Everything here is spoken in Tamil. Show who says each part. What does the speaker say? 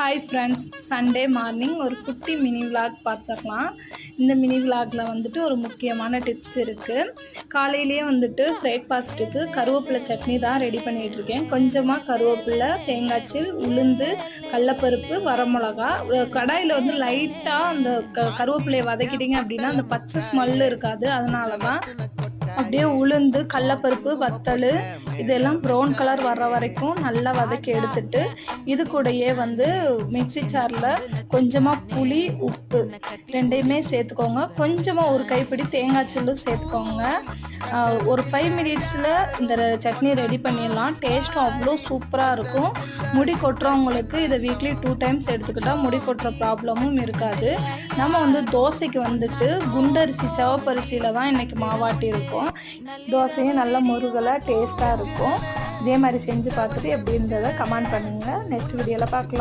Speaker 1: ஹாய் ஃப்ரெண்ட்ஸ் சண்டே மார்னிங் ஒரு குட்டி மினி விளாக் பார்த்துக்கலாம் இந்த மினி விளாகில் வந்துட்டு ஒரு முக்கியமான டிப்ஸ் இருக்குது காலையிலேயே வந்துட்டு பிரேக்ஃபாஸ்ட்டுக்கு கருவேப்பிலை சட்னி தான் ரெடி பண்ணிகிட்ருக்கேன் கொஞ்சமாக கருவேப்பிலை தேங்காய்ச்சில் உளுந்து கடலப்பருப்பு வரமிளகா. கடாயில் வந்து லைட்டாக அந்த க கருவேப்பிலையை வதக்கிட்டீங்க அப்படின்னா அந்த பச்சை ஸ்மெல்லு இருக்காது. அதனால தான் அப்படியே உளுந்து கடலப்பருப்பு வத்தல் இதெல்லாம் ப்ரௌன் கலர் வர்ற வரைக்கும் நல்லா வதக்கி எடுத்துட்டு இது கூடயே வந்து மிக்ஸி சாரில் கொஞ்சமாக புளி உப்பு ரெண்டையுமே சேர்த்துக்கோங்க. கொஞ்சமாக ஒரு கைப்பிடி தேங்காய் சில்லும் சேர்த்துக்கோங்க. ஒரு ஃபைவ் மினிட்ஸில் இந்த சட்னி ரெடி பண்ணிடலாம். டேஸ்ட்டும் அவ்வளோ சூப்பராக இருக்கும். முடி கொட்டுறவங்களுக்கு இதை வீக்லி டூ டைம்ஸ் எடுத்துக்கிட்டால் முடி கொட்டுற ப்ராப்ளமும் இருக்காது. நம்ம வந்து தோசைக்கு வந்துட்டு குண்டரிசி சிவப்பரிசியில் தான் இன்றைக்கி மாவாட்டி இருக்கும். இருக்கும் தோசையும் நல்லா முருகலாக டேஸ்ட்டாக இருக்கும். இதே மாதிரி செஞ்சு பார்த்துட்டு எப்படி இருந்ததை கமெண்ட் பண்ணுங்கள் நெக்ஸ்ட் வீடியோவில் பார்க்கலாம்.